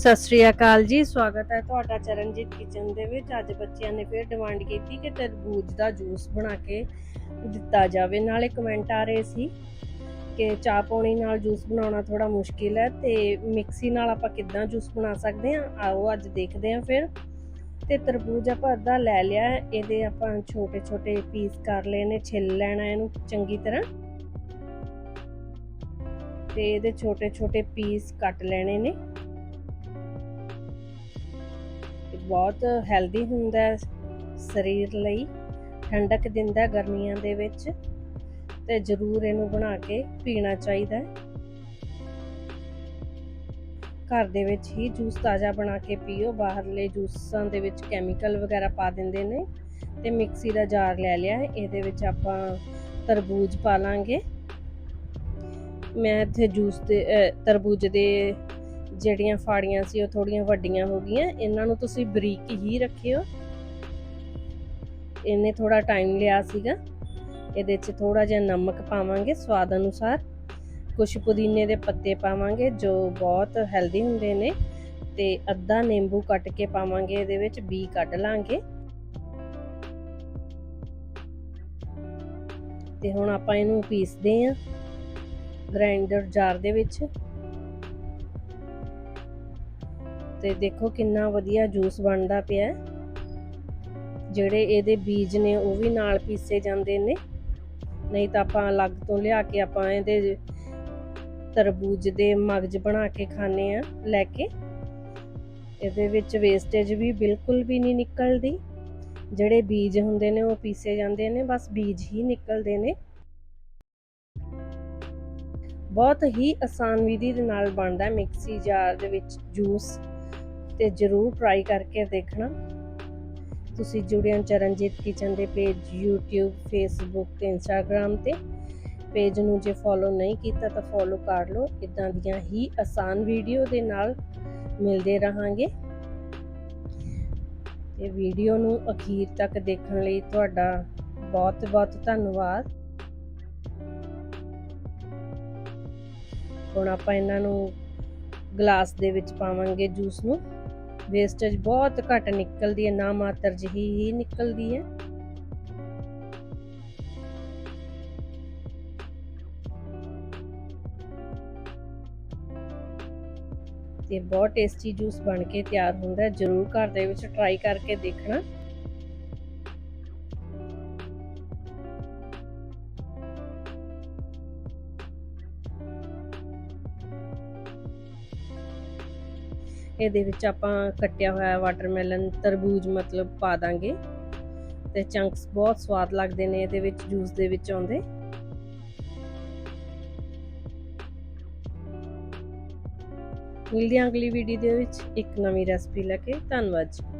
ਸਤਿ ਸ਼੍ਰੀ ਅਕਾਲ ਜੀ, ਸਵਾਗਤ ਹੈ ਤੁਹਾਡਾ ਚਰਨਜੀਤ ਕਿਚਨ ਦੇ ਵਿੱਚ। ਅੱਜ ਬੱਚਿਆਂ ਨੇ ਫਿਰ ਡਿਮਾਂਡ ਕੀਤੀ ਕਿ ਤਰਬੂਜ ਦਾ ਜੂਸ ਬਣਾ ਕੇ ਦਿੱਤਾ ਜਾਵੇ। ਨਾਲੇ ਕਮੈਂਟ ਆ ਰਹੇ ਸੀ ਕਿ ਚਾਹ ਪੌਣੀ ਨਾਲ ਜੂਸ ਬਣਾਉਣਾ ਥੋੜਾ ਮੁਸ਼ਕਿਲ ਹੈ ਤੇ ਮਿਕਸੀ ਨਾਲ ਆਪਾਂ ਕਿੱਦਾਂ ਜੂਸ ਬਣਾ ਸਕਦੇ ਹਾਂ, ਆਓ ਅੱਜ ਦੇਖਦੇ ਹਾਂ ਫਿਰ। ਤੇ ਤਰਬੂਜ ਆਪਾਂ ਅੱਧਾ ਲੈ ਲਿਆ ਇਹਦੇ ਆਪਾਂ ਛੋਟੇ ਛੋਟੇ ਪੀਸ ਕਰ ਲਏ ਨੇ, ਛਿੱਲ ਲੈਣਾ ਇਹਨੂੰ ਚੰਗੀ ਤਰ੍ਹਾਂ। ਤੇ ਇਹਦੇ ਛੋਟੇ ਛੋਟੇ ਪੀਸ ਕੱਟ ਲੈਣੇ ਨੇ। ਬਹੁਤ ਹੈਲਦੀ ਹੁੰਦਾ ਹੈ ਸਰੀਰ ਲਈ, ਠੰਡਕ ਦਿੰਦਾ ਗਰਮੀਆਂ ਦੇ ਵਿੱਚ ਤੇ ਜ਼ਰੂਰ ਇਹਨੂੰ ਬਣਾ ਕੇ ਪੀਣਾ ਚਾਹੀਦਾ ਹੈ। ਘਰ ਦੇ ਵਿੱਚ ਹੀ ਜੂਸ ਤਾਜ਼ਾ ਬਣਾ ਕੇ ਪੀਓ, ਬਾਹਰਲੇ ਜੂਸਾਂ ਦੇ ਵਿੱਚ ਕੈਮੀਕਲ ਵਗੈਰਾ ਪਾ ਦਿੰਦੇ ਨੇ ਤੇ ਮਿਕਸੀ ਦਾ ਜਾਰ ਲੈ ਲਿਆ ਇਹਦੇ ਵਿੱਚ ਆਪਾਂ ਤਰਬੂਜ ਪਾ ਲਾਂਗੇ। ਮੈਂ ਇੱਥੇ ਜੂਸ ਦੇ ਤਰਬੂਜ ਦੇ ਜਿਹੜੀਆਂ ਫਾੜੀਆਂ ਸੀ, ਉਹ ਥੋੜੀਆਂ ਵੱਡੀਆਂ ਹੋ ਗਈਆਂ। ਇਹਨਾਂ ਨੂੰ ਤੁਸੀਂ ਬਰੀਕ ਹੀ ਰੱਖਿਓ। ਇਹਨੇ ਥੋੜਾ ਟਾਈਮ ਲਿਆ ਸੀਗਾ। ਇਹਦੇ 'ਚ ਥੋੜਾ ਜਿਹਾ ਨਮਕ ਪਾਵਾਂਗੇ, ਸਵਾਦ ਅਨੁਸਾਰ। ਕੁਝ ਪੁਦੀਨੇ ਦੇ ਪੱਤੇ ਪਾਵਾਂਗੇ, ਜੋ ਬਹੁਤ ਹੈਲਦੀ ਹੁੰਦੇ ਨੇ। ਤੇ ਅੱਧਾ ਨਿੰਬੂ ਕੱਟ ਕੇ ਪਾਵਾਂਗੇ, ਇਹਦੇ ਵਿੱਚ ਬੀ ਕੱਢ ਲਾਂਗੇ। ਤੇ ਹੁਣ ਆਪਾਂ ਇਹਨੂੰ ਪੀਸਦੇ ਆਂ ਗ੍ਰਾਈਂਡਰ ਜਾਰ ਦੇ ਵਿੱਚ। ਤੇ ਦੇਖੋ ਕਿੰਨਾ ਵਧੀਆ ਜੂਸ ਬਣਦਾ ਪਿਆ ਜਿਹੜੇ ਇਹਦੇ ਬੀਜ ਨੇ ਉਹ ਵੀ ਨਾਲ ਪੀਸੇ ਜਾਂਦੇ ਨੇ। ਨਹੀਂ ਤਾਂ ਆਪਾਂ ਅਲੱਗ ਤੋਂ ਲਿਆ ਕੇ ਆਪਾਂ ਇਹਦੇ ਤਰਬੂਜ ਦੇ ਮਗਜ ਬਣਾ ਕੇ ਖਾਣੇ ਆ ਲੈ ਕੇ। ਇਹਦੇ ਵਿੱਚ ਵੇਸਟੇਜ ਵੀ ਬਿਲਕੁਲ ਵੀ ਨਹੀਂ ਨਿਕਲਦੀ। ਜਿਹੜੇ ਬੀਜ ਹੁੰਦੇ ਨੇ ਉਹ ਪੀਸੇ ਜਾਂਦੇ ਨੇ, ਬਸ ਬੀਜ ਹੀ ਨਿਕਲਦੇ ਨੇ। ਬਹੁਤ ਹੀ ਆਸਾਨ ਵਿਧੀ ਦੇ ਨਾਲ ਬਣਦਾ ਮਿਕਸੀ ਜਾਰ ਦੇ ਵਿੱਚ ਜੂਸ। ਤੇ ਜਰੂਰ ਟਰਾਈ ਕਰਕੇ ਦੇਖਣਾ। ਤੁਸੀਂ ਜੁੜੇ ਹੋ ਚਰਨਜੀਤ ਕਿਚਨ ਦੇ ਪੇਜ YouTube, Facebook ਤੇ Instagram ਤੇ। ਪੇਜ ਨੂੰ ਜੇ ਫੋਲੋ ਨਹੀਂ ਕੀਤਾ ਤਾਂ ਫੋਲੋ ਕਰ ਲਓ। ਇਦਾਂ ਦੀਆਂ ਹੀ ਆਸਾਨ ਵੀਡੀਓ ਦੇ ਨਾਲ ਮਿਲਦੇ ਰਹਾਂਗੇ। ਤੇ ਵੀਡੀਓ ਨੂੰ ਅਖੀਰ ਤੱਕ ਦੇਖਣ ਲਈ ਤੁਹਾਡਾ ਬਹੁਤ ਬਹੁਤ ਧੰਨਵਾਦ। ਹੁਣ ਆਪਾਂ ਇਹਨਾਂ ਨੂੰ ਗਲਾਸ ਦੇ ਵਿੱਚ ਪਾਵਾਂਗੇ ਜੂਸ ਨੂੰ। ਵੇਸਟੇਜ ਬਹੁਤ ਘੱਟ ਨਿਕਲਦੀ ਹੈ, ਨਾ ਮਾਤਰ ਜਿਹੀ ਹੀ ਨਿਕਲਦੀ ਹੈ। ਤੇ ਬਹੁਤ ਟੇਸਟੀ ਜੂਸ ਬਣ ਕੇ ਤਿਆਰ ਹੁੰਦਾ ਹੈ, ਜਰੂਰ ਘਰ ਦੇ ਵਿੱਚ ਟਰਾਈ ਕਰਕੇ ਦੇਖਣਾ। ਇਹਦੇ ਵਿੱਚ ਆਪਾਂ ਕੱਟਿਆ ਹੋਇਆ ਵਾਟਰਮੈਲਨ ਤਰਬੂਜ ਮਤਲਬ ਪਾ ਦਾਂਗੇ। ਤੇ ਚੰਕਸ ਬਹੁਤ ਸਵਾਦ ਲੱਗਦੇ ਨੇ ਇਹਦੇ ਵਿੱਚ ਜੂਸ ਦੇ ਵਿੱਚ ਆਉਂਦੇ। ਮਿਲਦੇ ਹਾਂ ਅਗਲੀ ਵੀਡੀਓ ਦੇ ਵਿੱਚ। ਇੱਕ ਨਵੀਂ ਰੈਸਪੀ ਲੈ ਕੇ। ਧੰਨਵਾਦ ਜੀ।